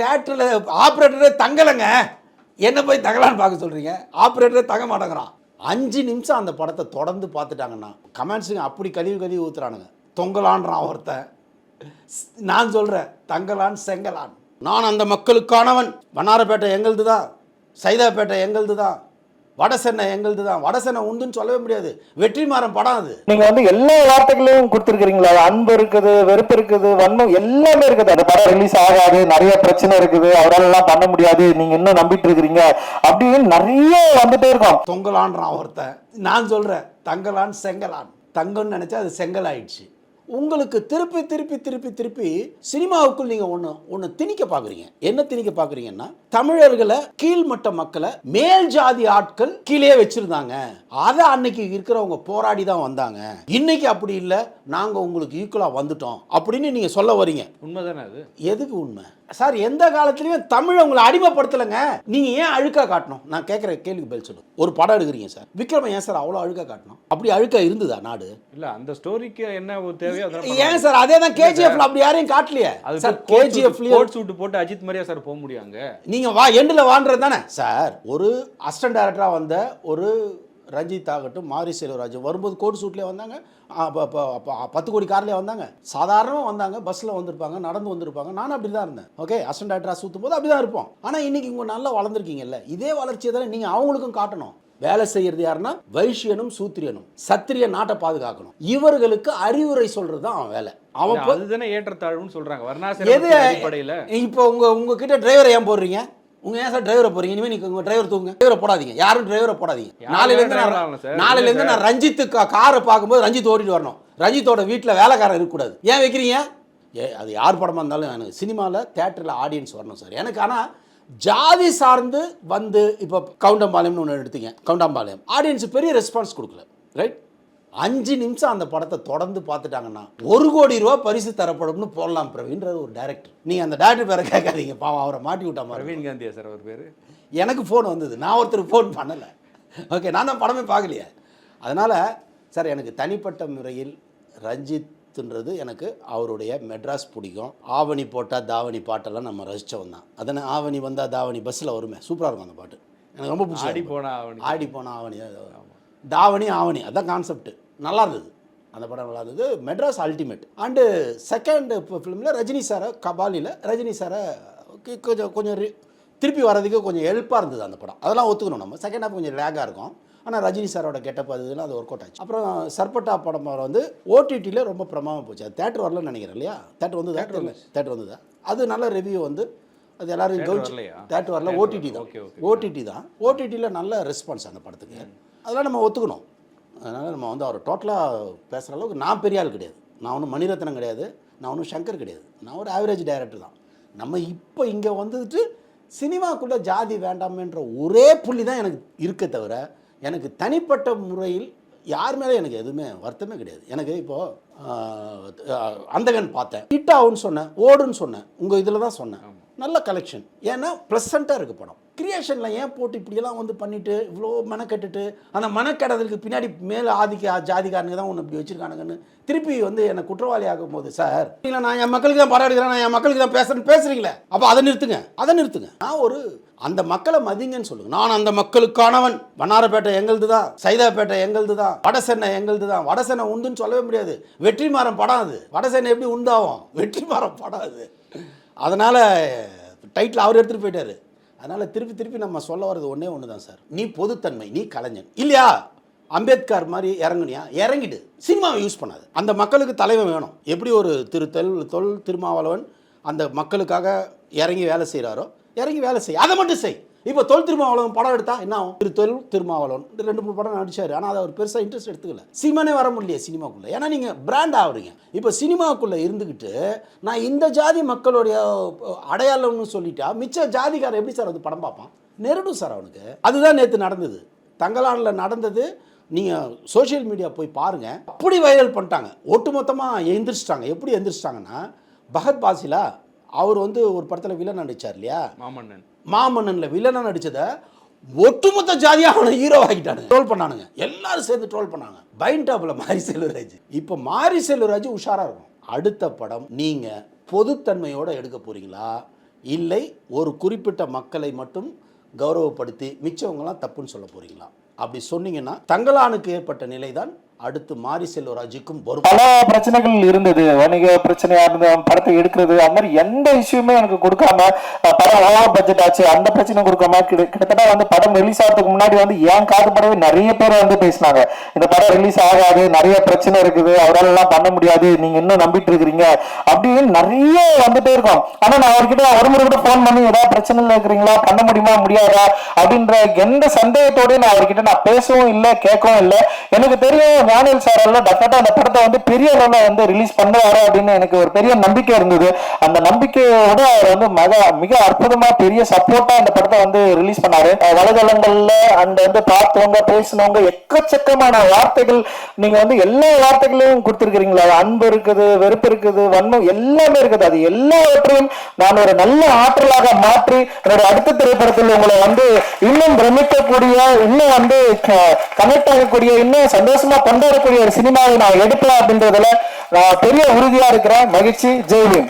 தேட்டரில் ஆப்ரேட்டரே தங்கலைங்க. என்ன போய் தங்கலான்னு பார்க்க சொல்கிறீங்க ஆப்ரேட்டரே தங்க மாட்டேங்கிறான். அஞ்சு நிமிஷம் அந்த படத்தை தொடர்ந்து பார்த்துட்டாங்கன்னா கமெண்ட்ஸுங்க அப்படி கழிவு கழிவு ஊத்துறானுங்க. தொங்கலான்றான் ஒருத்தன். நான் சொல்கிறேன் தங்கலான் செங்கலான். நான் அந்த மக்களுக்கானவன். வண்ணாரப்பேட்டை எங்களுது தான் சைதாப்பேட்டை எங்களுது தான் வடசென்னை எங்களுது தான். வடசென்னை உண்டுன்னு சொல்லவே முடியாது. வெற்றிமாறன் படம் அது. நீங்க வந்து எல்லா வார்த்தைகளையும் கொடுத்துருக்கீங்களா அன்பு இருக்குது வெறுப்பு இருக்குது வன்மம் எல்லாமே இருக்குது. அந்த படம் ரிலீஸ் ஆகாது நிறைய பிரச்சனை இருக்குது. அவரால் எல்லாம் பண்ண முடியாது. நீங்க இன்னும் நம்பிட்டு இருக்கிறீங்க. அப்படின்னு நிறைய வந்துட்டே இருக்கும். தொங்கலான்றான் ஒருத்தன். நான் சொல்கிறேன் தங்கலான் செங்கலான். தங்கம்னு நினச்சா அது செங்கல் ஆயிடுச்சு. உங்களுக்கு திருப்பி திருப்பி திருப்பி திருப்பி சினிமாவுக்குள் நீங்கள் ஒன்று ஒன்று திணிக்க பார்க்குறீங்க என்ன திணிக்க பார்க்குறீங்கன்னா தமிழர்களை கீழ்மட்ட மக்களை மேல் ஜாதி ஆட்கள் கீழே வச்சுருந்தாங்க. அதை அன்னைக்கு இருக்கிறவங்க போராடி தான் வந்தாங்க. இன்னைக்கு அப்படி இல்லை நாங்கள் உங்களுக்கு ஈக்குவலாக வந்துட்டோம் அப்படின்னு நீங்கள் சொல்ல வரீங்க. உண்மைதானே அது? எதுக்கு உண்மை? சார் எந்த காலத்துலயும் தமிழ் உங்களை அடிமைப்படுத்தலைங்க. நீங்க ஏன் அழுக்கா காட்டணும்? நான் கேட்குற கேள்விக்கு பதில் சொல்லு. ஒரு படம் எடுக்கிறீங்க சார். விக்ரம ஏன் சார் அவ்வளோ அழுக்கா காட்டணும்? அப்படி அழுக்கா இருந்ததா நாடு? இல்ல அந்த ஸ்டோரிக்கு என்ன அதான் ஏன் சார்? அதே தான் கேஜிஎஃப்ல அப்படி யாரையும் காட்டலையே. சார் கோட் கேஜிஎஃப்லயும் கோட் சூட் போட்டு அஜித் மாதிரியா சார் போக முடியாங்க. நீங்க வா எண்டில் வான்றது தானே? சார் ஒரு அசிஸ்டன்ட் டைரக்டராக வந்த ஒரு ரஞ்சித் ஆகட்டும் மாரி செல்வராஜ் வரும்போது கோட் சூட்லேயே வந்தாங்க. பத்து கோடி கார்லேயே வந்தாங்க. சாதாரணமாக வந்தாங்க பஸ்ஸில் வந்திருப்பாங்க நடந்து வந்திருப்பாங்க. நானும் அப்படி தான் இருந்தேன். ஓகே அசிஸ்டன்ட் டைரக்டராக சுற்றும் போது அப்படி தான் இருப்போம். ஆனால் இன்னைக்கு இவங்க நல்லா வளர்ந்துருக்கீங்கல்ல. இதே வளர்ச்சியை தானே நீங்கள் அவங்களுக்கும் காட்டணும். வேலை செய்யறது யாருன்னா வைஷ்யனும் சூத்திரியனும். சத்திரிய நாட்டை பாதுகாக்கணும். இவர்களுக்கு அறிவுரை சொல்றது தான் அவன் வேலை. அவன் அதுதானே ஏற்றத்தாழ்வுன்னு சொல்றாங்க. எது வர்ணாசிரமத்தின் அடிப்படையில. இப்போ உங்க உங்ககிட்ட டிரைவரை ஏன் போடுறீங்க? உங்க ஏன் சார் டிரைவரை போறீங்க? இனிமே நீங்க உங்க டிரைவர் தூங்க டிரைவரை போடாதீங்க. யாரும் டிரைவரை போடாதீங்க. நாளையில இருந்து நான்? நாளையில இருந்து நான் ரஞ்சித்து காரை பார்க்கும்போது ரஞ்சித் ஓட்டிட்டு வரணும். ரஞ்சித்தோட வீட்டில் வேலைக்காரன் இருக்கக்கூடாது. ஏன் வைக்கிறீங்க? ஏ அது யார் படமா இருந்தாலும் எனக்கு சினிமாவில் தேட்டரில் ஆடியன்ஸ் வரணும் சார் எனக்கு ஆனால் ஜாதி சார்ந்து வந்து இப்போ கவுண்டம்பாளையம்னு ஒன்று எடுத்தீங்க கவுண்டம்பாளையம். ஆடியன்ஸ் பெரிய ரெஸ்பான்ஸ் கொடுக்கல ரைட் அஞ்சு நிமிஷம் அந்த படத்தை தொடர்ந்து பார்த்துட்டாங்கன்னா ஒரு கோடி ரூபா பரிசு தரப்படும்னு போடலாம் பிரவீன்றது ஒரு டைரக்டர் நீங்கள் அந்த டேரக்டர் பேரை கேட்காதீங்க பாவம் அவரை மாட்டி விட்டா பிரவீன் காந்தியா சார் அவர் பேரு? எனக்கு ஃபோன் வந்தது நான் ஒருத்தருக்கு ஃபோன் பண்ணலை. ஓகே நான் தான் படமே பார்க்கலையே. அதனால் சார் எனக்கு தனிப்பட்ட முறையில் ரஞ்சித்ன்றது எனக்கு அவருடைய மெட்ராஸ் பிடிக்கும். ஆவணி போட்டால் தாவணி பாட்டெல்லாம் நம்ம ரசித்தவன் தான். அதனால் ஆவணி வந்தால் தாவணி பஸ்ஸில் வருமே. சூப்பராக இருக்கும் அந்த பாட்டு. எனக்கு ரொம்ப பிடிச்சி ஆடி போனா அவனுக்கு ஆடி போன ஆவணி. தாவணி ஆவணி. அதான் கான்செப்ட் நல்லா இருந்தது. அந்த படம் நல்லா இருந்தது. மெட்ராஸ் அல்டிமேட் அண்டு செகண்ட் ஃபிலிமில் ரஜினி சாரை கபாலியில் ரஜினி சாரை கொஞ்சம் கொஞ்சம் திருப்பி வர்றதுக்கு கொஞ்சம் ஹெல்ப்பாக இருந்தது அந்த படம். அதெல்லாம் ஒத்துக்கணும் நம்ம. செகண்ட் ஹாஃப் கொஞ்சம் லேகாக இருக்கும். ஆனால் ரஜினி சாரோட கெட்டப் அது இதெல்லாம் அது ஒர்க் அவுட் ஆச்சு. அப்புறம் சர்பட்டா படம் வந்து ஓடிடியில் ரொம்ப பிரமாதம் போச்சு. அது தேட்டர் வரலன்னு நினைக்கிறேன் இல்லையா? தேட்டர் வந்து தேட்டர் வந்ததா அது நல்ல ரிவ்யூ வந்து அது எல்லாரும் வரலையா? தேட்டர் வரல. ஓடிடி தான். ஓடிடி தான். ஓடிடியில் நல்ல ரெஸ்பான்ஸ் அந்த படத்துக்கு. அதெல்லாம் நம்ம ஒத்துக்கணும். அதனால் நம்ம வந்து அவர் டோட்டலாக பேசுகிற அளவுக்கு நான் பெரிய ஆள் கிடையாது. நான் ஒன்றும் மணிரத்னம் கிடையாது. நான் ஒன்றும் சங்கர் கிடையாது. நான் ஒரு ஆவரேஜ் டைரக்டர் தான். நம்ம இப்போ இங்கே வந்துட்டு சினிமாக்குள்ளே ஜாதி வேண்டாமேன்ற ஒரே புள்ளி தான் எனக்கு இருக்க தவிர எனக்கு தனிப்பட்ட முறையில் யார் மேலே எனக்கு எதுவுமே வருத்தமே கிடையாது. எனக்கு இப்போது அந்தகன் பார்த்தேன். ஹிட் ஆகுன்னு சொன்னேன் ஓடுன்னு சொன்னேன். உங்கள் இதில் தான் சொன்னேன். நல்ல கலெக்ஷன் ஏன்னா ப்ளசண்ட்டாக இருக்குது படம். கிரியேஷனில் ஏன் போட்டு இப்படியெல்லாம் வந்து பண்ணிவிட்டு இவ்வளோ மெனக்கெட்டுட்டு அந்த மெனக்கெடதுக்கு பின்னாடி மேலே ஆதிக்க ஜாதிக்காரனுங்க தான் ஒன்று இப்படி வச்சுருக்கானுங்கன்னு திருப்பி வந்து என்னை குற்றவாளி ஆகும் போது சார் இல்லை நான் என் மக்களுக்கு தான் போராடுகிறேன் நான் என் மக்களுக்கு தான் பேசுகிறேன்னு பேசுகிறீங்களே அப்போ அதை நிறுத்துங்க அதை நிறுத்துங்க. நான் ஒரு அந்த மக்களை மதிங்கன்னு சொல்லுங்க. நான் அந்த மக்களுக்கானவன். வண்ணாரப்பேட்டை எங்களுது தான் சைதாப்பேட்டை எங்களுது தான் வடசென்னை எங்களுது தான். வடசென்னை உண்டுன்னு சொல்லவே முடியாது. வெற்றிமாறன் படம் அது. வடசென்னை எப்படி உண்டாகும்? வெற்றிமாறன் படம் அது. அதனால் டைட்டில் அவர் எடுத்துகிட்டு போயிட்டார். அதனால் திருப்பி திருப்பி நம்ம சொல்ல வர்றது ஒன்றே ஒன்று தான் சார். நீ பொதுத்தன்மை நீ கலைஞன். இல்லையா? அம்பேத்கர் மாதிரி இறங்குனியா? இறங்கிடு. சினிமாவை யூஸ் பண்ணாது. அந்த மக்களுக்கு தலைவன் வேணும். எப்படி ஒரு திரு தொல் தொல் திருமாவளவன் அந்த மக்களுக்காக இறங்கி வேலை செய்கிறாரோ இறங்கி வேலை செய். அதை மட்டும் செய். இப்போ தொல் திருமாவளவன் படம் எடுத்தா என்ன ஆகும்? திரு தொல் திருமாவளவன். ரெண்டு மூணு படம் நடிச்சாரு. ஆனால் அதை அவர் பெருசாக இன்ட்ரெஸ்ட் எடுத்துக்கல. சினிமானே வர முடியல சினிமாக்குள்ளே. ஏன்னா நீங்கள் பிராண்ட் ஆகுறீங்க. இப்போ சினிமாக்குள்ளே இருந்துக்கிட்டு நான் இந்த ஜாதி மக்களுடைய அடையாளம்னு சொல்லிட்டா மிச்ச ஜாதிக்காரன் எப்படி சார் வந்து படம் பார்ப்பான்? நெருடும் சார் அவனுக்கு. அதுதான் நேற்று நடந்தது. தங்கலானில் நடந்தது. நீங்கள் சோஷியல் மீடியா போய் பாருங்கள் அப்படி வைரல் பண்ணிட்டாங்க. ஒட்டுமொத்தமாக எந்திரிச்சிட்டாங்க. எப்படி எந்திரிச்சிட்டாங்கன்னா பகத் பாசிலா அவர் வந்து ஒரு படத்தில் வில்லன் நடிச்சார் இல்லையா? மாமன்னன். மாமன்னனில் வில்லனாக நடித்ததை ஒட்டுமொத்த ஜாதியாக அவனை ஹீரோ ஆகிட்டானு ட்ரோல் பண்ணானுங்க. எல்லாரும் சேர்ந்து ட்ரோல் பண்ணாங்க. பைன் டாப்பில் மாரி செல்வராஜ். இப்போ மாரி செல்வராஜ் உஷாராக இருக்கும். அடுத்த படம் நீங்கள் பொதுத்தன்மையோடு எடுக்க போகிறீங்களா இல்லை ஒரு குறிப்பிட்ட மக்களை மட்டும் கௌரவப்படுத்தி மிச்சவங்களாம் தப்புன்னு சொல்ல போகிறீங்களா அப்படி சொன்னீங்கன்னா தங்களானுக்கு ஏற்பட்ட நிலைதான் அடுத்து மாரி செல்வராஜுக்கும் வரும். பல பிரச்சனைகள் இருந்தது. வணிக பிரச்சனையா இருந்த படத்தை எடுக்கிறது அந்த மாதிரி எந்த இஷ்யூமே எனக்கு கொடுக்காம படம் ஓவர் பட்ஜெட் ஆச்சு. அந்த பிரச்சனை கொடுக்காம கிட்ட- கிட்டத்தட்ட வந்து படம் ரிலீஸ் ஆகிறதுக்கு முன்னாடி வந்து ஏன் காது படவே நிறைய பேர் வந்து பேசினாங்க. இந்த படம் ரிலீஸ் ஆகாது நிறைய பிரச்சனை இருக்குது அவரால் எல்லாம் பண்ண முடியாது நீங்க இன்னும் நம்பிட்டு இருக்கிறீங்க அப்படின்னு நிறைய வந்துட்டே இருக்கும். ஆனா நான் அவர்கிட்ட ஒரு முறை கூட ஃபோன் பண்ணி ஏதாவது பிரச்சனைல இருக்கிறீங்களா? பண்ண முடியுமா? முடியாதா? அப்படின்ற எந்த சந்தேகத்தோடய நான் அவர்கிட்ட நான் பேசவும் இல்லை கேட்கவும் இல்லை. எனக்கு தெரியும் ஞானியல் சார் எல்லாம் டெஃபினட்டா அந்த படத்தை வந்து பெரிய அளவில் வந்து ரிலீஸ் பண்ணுவாரு அப்படின்னு எனக்கு ஒரு பெரிய நம்பிக்கை இருந்தது. அந்த நம்பிக்கையோட அவர் வந்து மிக மிக அற்புதமா பெரிய சப்போர்ட்டா அந்த படத்தை வந்து ரிலீஸ் பண்ணாரு. வலைதளங்கள்ல அந்த வந்து பார்த்தவங்க பேசினவங்க எக்கச்சக்கமான வார்த்தைகள் நீங்க வந்து எல்லா வார்த்தைகளையும் கொடுத்துருக்கீங்களா அன்பு இருக்குது வெறுப்பு இருக்குது வன்மம் எல்லாமே இருக்குது. அது எல்லாவற்றையும் நான் ஒரு நல்ல ஆற்றலாக மாற்றி என்னோட அடுத்த திரைப்படத்தில் உங்களை வந்து இன்னும் பிரமிக்கக்கூடிய இன்னும் வந்து கனெக்ட் ஆகக்கூடிய இன்னும் சந்தோஷமா கொண்டாடக்கூடிய ஒரு சினிமாவை நான் எடுப்பேன் அப்படின்றதுல நான் பெரிய உறுதியா இருக்கிறேன். மகிழ்ச்சி. ஜெய்வீன்